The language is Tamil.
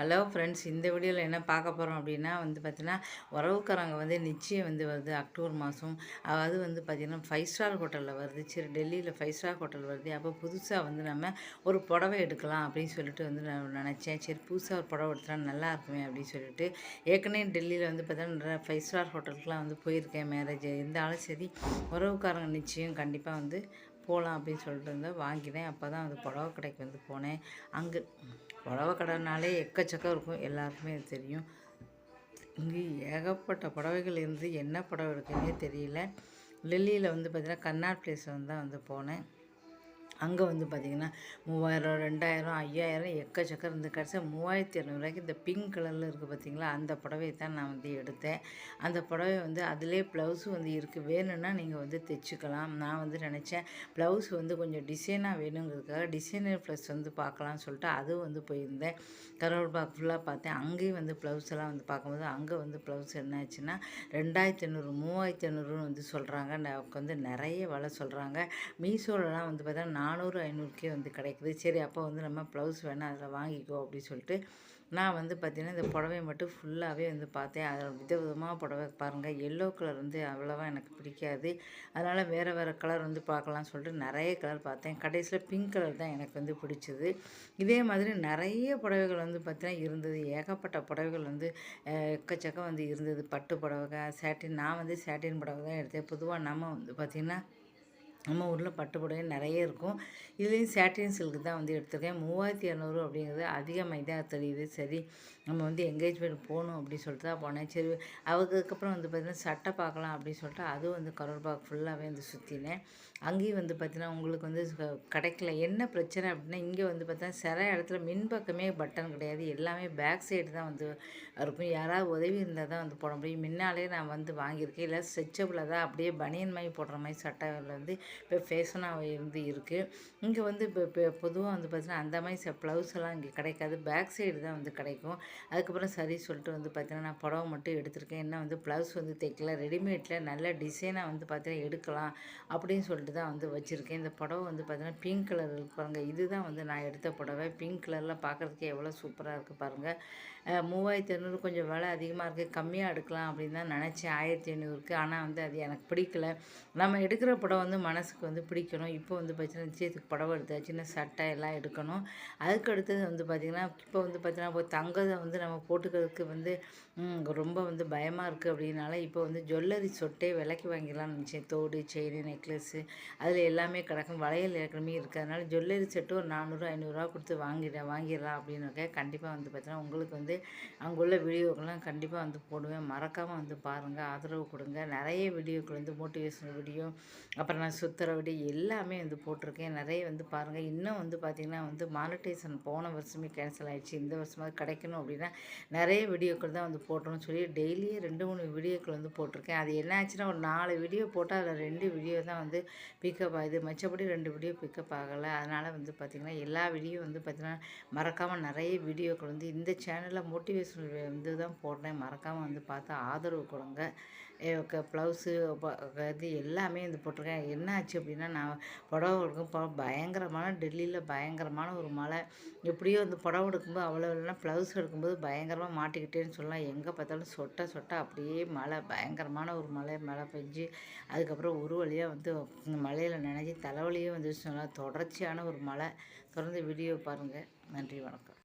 ஹலோ ஃப்ரெண்ட்ஸ் இந்த வீடியோவில் என்ன பார்க்க போகிறோம் அப்படின்னா வந்து பார்த்திங்கன்னா உறவுக்காரங்க வந்து நிச்சயம் வந்து வருது அக்டோபர் மாதம் அது வந்து பார்த்திங்கன்னா ஃபைவ் ஸ்டார் ஹோட்டலில் வருது. சரி டெல்லியில் ஃபைவ் ஸ்டார் ஹோட்டல் வருது. அப்போ புதுசாக வந்து நம்ம ஒரு புடவை எடுக்கலாம் அப்படின்னு சொல்லிட்டு வந்து நான் நினச்சேன். சரி புதுசாக ஒரு புடவை எடுத்தா நல்லா இருக்குமே அப்படின்னு சொல்லிட்டு ஏற்கனவே டெல்லியில் வந்து பார்த்தீங்கன்னா ஃபைவ் ஸ்டார் ஹோட்டலுக்குலாம் வந்து போயிருக்கேன் மேரேஜ் இருந்தாலும் சரி உறவுக்காரங்க நிச்சயம் கண்டிப்பாக வந்து போகலாம் அப்படின்னு சொல்லிட்டு இருந்தால் வாங்கினேன். அப்போ தான் வந்து புடவை கடைக்கு வந்து போனேன். அங்கே புடவை கடைனாலே எக்கச்சக்கம் இருக்கும். எல்லாருக்குமே அது தெரியும். இங்கே ஏகப்பட்ட புடவைகள் இருந்து என்ன புடவை இருக்குன்னே தெரியல. டெல்லியில் வந்து பார்த்திங்கன்னா கன்னாட் பிளேஸில் வந்து தான் வந்து போனேன். அங்கே வந்து பார்த்திங்கன்னா மூவாயிரம் ரெண்டாயிரம் ஐயாயிரம் எக்கச்சக்கம் இருந்து கடைசியாக மூவாயிரத்தி இரநூறுவாய்க்கு இந்த பிங்க் கலரில் இருக்குது பார்த்திங்களா அந்த புடவையை தான் நான் வந்து எடுத்தேன். அந்த புடவை வந்து அதிலே ப்ளவுஸும் வந்து இருக்குது வேணும்னா நீங்கள் வந்து தைச்சிக்கலாம். நான் வந்து நினச்சேன் ப்ளவுஸ் வந்து கொஞ்சம் டிசைனாக வேணுங்கிறதுக்காக டிசைனர் ப்ளஸ் வந்து பார்க்கலாம்னு சொல்லிட்டு அதுவும் வந்து போயிருந்தேன். கரோல் பாக் ஃபுல்லாக பார்த்தேன். அங்கேயும் வந்து ப்ளவுஸ் எல்லாம் வந்து பார்க்கும்போது அங்கே வந்து ப்ளவுஸ் என்ன ஆச்சுன்னா ரெண்டாயிரத்தி ஐநூறு மூவாயிரத்தி ஐநூறுன்னு வந்து சொல்கிறாங்க வந்து நிறைய விலை சொல்கிறாங்க மீஷோலலாம் வந்து பார்த்தா நானூறு ஐநூறுக்கே வந்து கிடைக்குது. சரி அப்போ வந்து நம்ம ப்ளவுஸ் வேணால் அதில் வாங்கிக்கோ அப்படின்னு சொல்லிட்டு நான் வந்து பார்த்திங்கன்னா இந்த புடவையை மட்டும் ஃபுல்லாகவே வந்து பார்த்தேன். அதில் வித விதமாக புடவை பாருங்கள் எல்லோ கலர் வந்து அவ்வளோவா எனக்கு பிடிக்காது. அதனால் வேறு வேறு கலர் வந்து பார்க்கலாம்னு சொல்லிட்டு நிறைய கலர் பார்த்தேன். கடைசியில் பிங்க் கலர் தான் எனக்கு வந்து பிடிச்சது. இதே மாதிரி நிறைய புடவைகள் வந்து பார்த்திங்கன்னா இருந்தது. ஏகப்பட்ட புடவைகள் வந்து எக்கச்சக்கம் வந்து இருந்தது. பட்டு புடவை சேட்டின் நான் வந்து சேட்டின் புடவை தான் எடுத்தேன். பொதுவாக நம்ம வந்து பார்த்திங்கன்னா நம்ம ஊரில் பட்டு புடவை நிறைய இருக்கும். இதுலேயும் சேட்டின் சில்க்கு தான் வந்து எடுத்திருக்கேன். மூவாயிரத்தி இரநூறு அப்படிங்கிறது அதிகமாக தான் தெரியுது சரி நம்ம வந்து எங்கேஜ்மெண்ட் போகணும் அப்படின்னு சொல்லிட்டு தான் போனேன். சரி அதுக்கப்புறம் வந்து பார்த்திங்கன்னா சட்டை பார்க்கலாம் அப்படின்னு சொல்லிட்டு அதுவும் வந்து கரோல் பாக் ஃபுல்லாகவே வந்து சுற்றினேன் அங்கேயும் வந்து பார்த்திங்கன்னா உங்களுக்கு வந்து கிடைக்கல. என்ன பிரச்சனை அப்படின்னா இங்கே வந்து பார்த்தீங்கன்னா சில இடத்துல மின்பக்கமே பட்டன் கிடையாது. எல்லாமே பேக் சைடு தான் வந்து இருக்கும். யாராவது உதவி இருந்தால் தான் வந்து போட முடியும். முன்னாலே நான் வந்து வாங்கியிருக்கேன். இல்லை ஸ்ட்ரெச்சபிளாக தான் அப்படியே பனியன் மாதிரி போடுற மாதிரி சட்டைகள் வந்து இப்போ ஃபேஷனாக இருந்து இருக்குது இங்கே வந்து இப்போ இப்போ பொதுவாக வந்து பார்த்திங்கன்னா அந்த மாதிரி ப்ளவுஸ் எல்லாம் இங்கே கிடைக்காது. பேக் சைடு தான் வந்து கிடைக்கும். அதுக்கப்புறம் சரி சொல்லிட்டு வந்து பார்த்திங்கன்னா நான் புடவை மட்டும் எடுத்திருக்கேன். என்ன வந்து ப்ளவுஸ் வந்து தைக்கல ரெடிமேடில் நல்ல டிசைனாக வந்து பார்த்தீங்கன்னா எடுக்கலாம் அப்படின்னு சொல்லிட்டு தான் வந்து வச்சுருக்கேன். இந்த புடவை வந்து பார்த்திங்கன்னா பிங்க் கலர் இருக்கு பாருங்கள் இதுதான் வந்து நான் எடுத்த புடவை. பிங்க் கலரில் பார்க்குறதுக்கு எவ்வளோ சூப்பராக இருக்குது பாருங்கள் மூவாயிரத்தி ஐநூறு கொஞ்சம் விலை அதிகமாக இருக்குது கம்மியாக எடுக்கலாம் அப்படின்னு தான் நினச்சேன். ஆயிரத்தி ஐநூறுக்கு ஆனால் வந்து அது எனக்கு பிடிக்கல. நம்ம எடுக்கிற புடவை வந்து மனசுக்கு வந்து பிடிக்கணும். இப்போ வந்து பார்த்திங்கன்னா நிச்சயத்துக்கு புடவை எடுத்தாச்சுன்னா சட்டை எல்லாம் எடுக்கணும். அதுக்கு அடுத்தது வந்து பார்த்திங்கன்னா இப்போ வந்து பார்த்திங்கன்னா இப்போ தங்கத்தை வந்து நம்ம போட்டுக்கிறதுக்கு வந்து ரொம்ப வந்து பயமாக இருக்குது அப்படின்னால இப்போ வந்து ஜுவல்லரி சொட்டே விலைக்கு வாங்கிடலாம்னு நினச்சேன். தோடு செயின் நெக்லஸ்ஸு அதில் எல்லாமே கிடக்கும். வளையல் ஏற்கனவே இருக்குது அதனால் ஜுவல்லரி செட்டு ஒரு நானூறு ஐநூறுரூவா கொடுத்து வாங்கிட வாங்கிடலாம் அப்படின்னு கண்டிப்பாக வந்து பார்த்தீங்கன்னா உங்களுக்கு வந்து அங்கே உள்ள வீடியோக்கெல்லாம் கண்டிப்பாக வந்து போடுவேன். மறக்காமல் வந்து பாருங்கள் ஆதரவு கொடுங்க. நிறைய வீடியோக்கள் வந்து மோட்டிவேஷனல் வீடியோ அப்புறம் நான் சு உத்தரவடி எல்லாமே வந்து போட்டிருக்கேன். நிறைய வந்து பாருங்கள் இன்னும் வந்து பார்த்திங்கன்னா வந்து மானிட்டைசன் போன வருஷமே கேன்சல் ஆகிடுச்சு இந்த வருஷமாவது கிடைக்கணும் அப்படின்னா நிறைய வீடியோக்கள் தான் வந்து போட்டோம்னு சொல்லி டெய்லியே ரெண்டு மூணு வீடியோக்கள் வந்து போட்டிருக்கேன். அது என்ன ஆச்சுன்னா ஒரு நாலு வீடியோ போட்டால் அதில் ரெண்டு வீடியோ தான் வந்து பிக்கப் ஆகுது. மற்றபடி ரெண்டு வீடியோ பிக்கப் ஆகலை. அதனால் வந்து பார்த்திங்கன்னா எல்லா வீடியோ வந்து பார்த்திங்கன்னா மறக்காமல் நிறைய வீடியோக்கள் வந்து இந்த சேனலில் மோட்டிவேஷனல் வந்து தான் போடுறேன் மறக்காமல் வந்து பார்த்து ஆதரவு கொடுங்க. ப்ளவுஸு இது எல்லாமே வந்து போட்டிருக்கேன் என்ன ஆச்சு அப்படின்னா நான் புடவை எடுக்கும் பயங்கரமான டெல்லியில் பயங்கரமான ஒரு மழை. எப்படியோ அந்த புடவை எடுக்கும்போது அவ்வளோ இல்லைன்னா ப்ளவுஸ் எடுக்கும்போது பயங்கரமாக மாட்டிக்கிட்டேன்னு சொல்லலாம். எங்கே பார்த்தாலும் சொட்ட சொட்ட அப்படியே மழை பயங்கரமான ஒரு மழை மழை பெஞ்சு அதுக்கப்புறம் ஒரு வழியாக வந்து மழையில் நினைஞ்சி தலைவலியே வந்துச்சு சொல்லலாம். தொடர்ச்சியான ஒரு மழை. தொடர்ந்து வீடியோ பாருங்கள் நன்றி வணக்கம்.